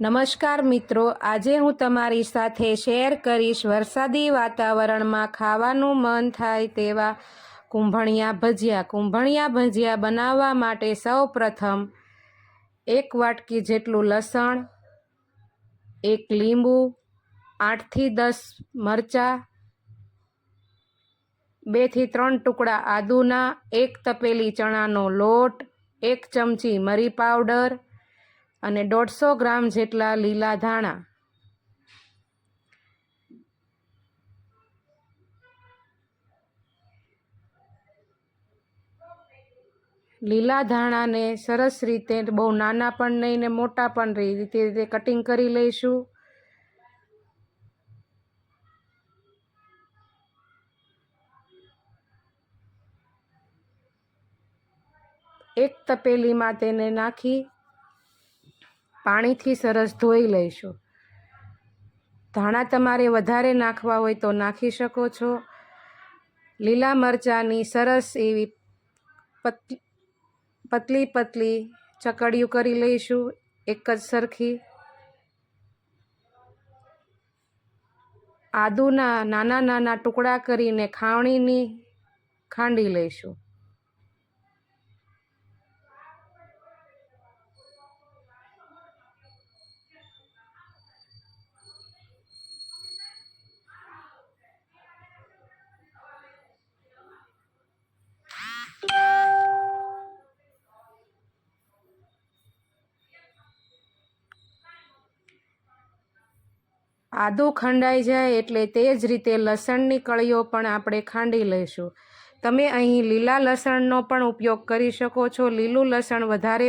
નમસ્કાર મિત્રો, આજે હું તમારી સાથે શેર કરીશ વરસાદી વાતાવરણમાં ખાવાનું મન થાય તેવા કુંભણિયા ભજીયા. કુંભણિયા ભજીયા બનાવવા માટે સૌ પ્રથમ એક વાટકી જેટલું લસણ, એક લીંબુ, આઠથી દસ મરચાં, બેથી ત્રણ ટુકડા આદુના, એક તપેલી ચણાનો લોટ, એક ચમચી મરી પાવડર અને દોઢસો ગ્રામ જેટલા લીલા ધાણા. લીલા ધાણાને સરસ રીતે બહુ નાના પણ નહીં ને મોટા પણ રીતે રીતે કટિંગ કરી લઈશું. એક તપેલીમાં તેને નાખી પાણીથી સરસ ધોઈ લઈશું. ધાણા તમારે વધારે નાખવા હોય તો નાખી શકો છો. લીલા મરચાંની સરસ એવી પતલી પતલી પતલી ચકડિયું કરી લઈશું, એક જ સરખી. આદુના નાના નાના ટુકડા કરીને ખાવણીની ખાંડી લઈશું. આદું ખંડાઈ જાય એટલે તે જ રીતે લસણની કળીઓ પણ આપણે ખાંડી લઈશું. તમે અહીં લીલા લસણનો પણ ઉપયોગ કરી શકો છો. લીલું લસણ વધારે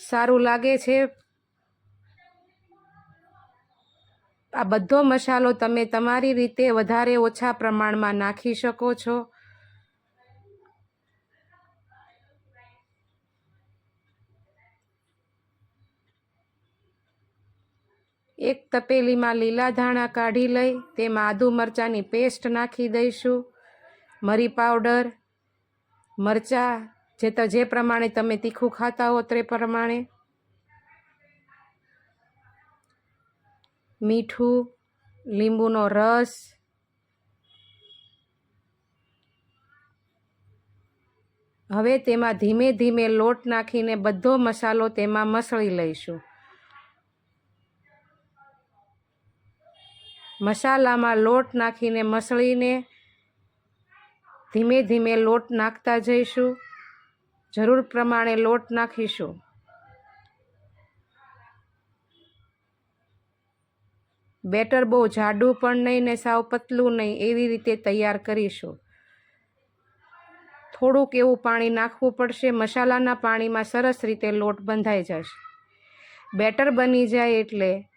સારું લાગે છે. આ બધો મસાલો તમે તમારી રીતે વધારે ઓછા પ્રમાણમાં નાખી શકો છો. એક તપેલીમાં લીલા ધાણા કાઢી લઈ તેમાં આદુ મરચાંની પેસ્ટ નાખી દઈશું. મરી પાવડર, મરચાં, જે તો, જે પ્રમાણે તમે તીખું ખાતા હો તે પ્રમાણે. મીઠું, લીંબુનો રસ. હવે તેમાં ધીમે ધીમે લોટ નાખીને બધો મસાલો તેમાં મસળી લઈશું. મસાલામાં લોટ નાખીને મસળીને ધીમે ધીમે લોટ નાખતા જઈશું. જરૂર પ્રમાણે લોટ નાખીશું. બેટર બહુ જાડું પણ નહીં ને સાવ પતલું નહીં એવી રીતે તૈયાર કરીશું. થોડુંક એવું પાણી નાખવું પડશે, મસાલાના પાણીમાં સરસ રીતે લોટ બંધાઈ જશે. બેટર બની જાય એટલે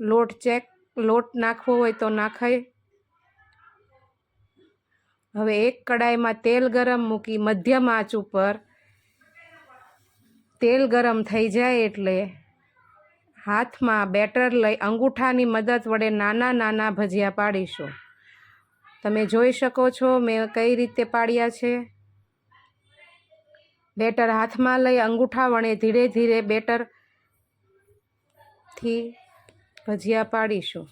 લોટ ચેક, લોટ નાખવો હોય તો નાખાય. હવે એક કડાઈમાં તેલ ગરમ મૂકી મધ્યમ આંચ ઉપર તેલ ગરમ થઈ જાય એટલે હાથમાં બેટર લઈ અંગૂઠાની મદદ વડે નાના નાના ભજીયા પાડીશું. તમે જોઈ શકો છો મેં કઈ રીતે પાડ્યા છે. બેટર હાથમાં લઈ અંગૂઠા વડે ધીરે ધીરે બેટરથી ભજીયા પાડીશું.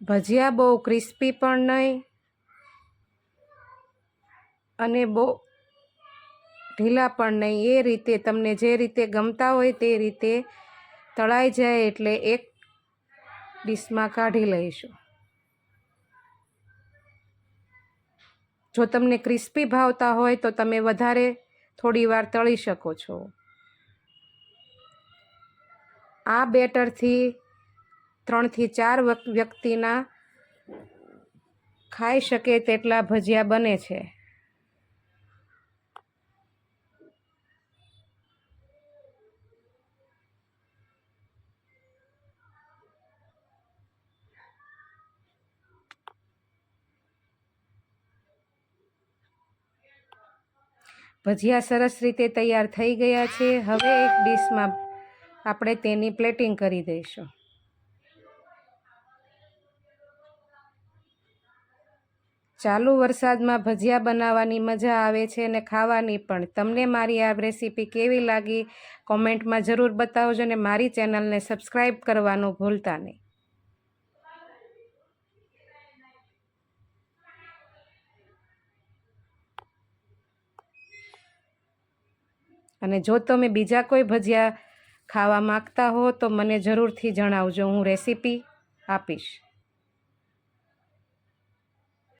ભજીયા બહુ ક્રિસ્પી પણ નહીં. અને બહુ ઢીલા પણ નહીં. એ રીતે તમને જે રીતે ગમતા હોય તે રીતે તળાઈ જાય એટલે એક ડીશમાં કાઢી લઈશું. જો તમને ક્રિસ્પી ભાવતા હોય તો તમે વધારે થોડી વાર તળી શકો છો. આ બેટરથી ત્રણથી ચાર વ્યક્તિના ખાઈ શકે તેટલા ભજીયા બને છે. ભજીયા સરસ રીતે તૈયાર થઈ ગયા છે. હવે એક ડીશમાં આપણે તેની પ્લેટિંગ કરી દઈશું. ચાલુ વરસાદમાં ભજીયા બનાવવાની મજા આવે છે અને ખાવાની પણ. તમને મારી આ રેસીપી કેવી લાગી? કોમેન્ટમાં જરૂર બતાવજો અને મારી ચેનલને સબસ્ક્રાઈબ કરવાનું ભૂલતા નહીં. અને જો તમે બીજા કોઈ ભજીયા ખાવા માગતા હો તો મને જરૂરથી જણાવજો, હું રેસીપી આપીશ.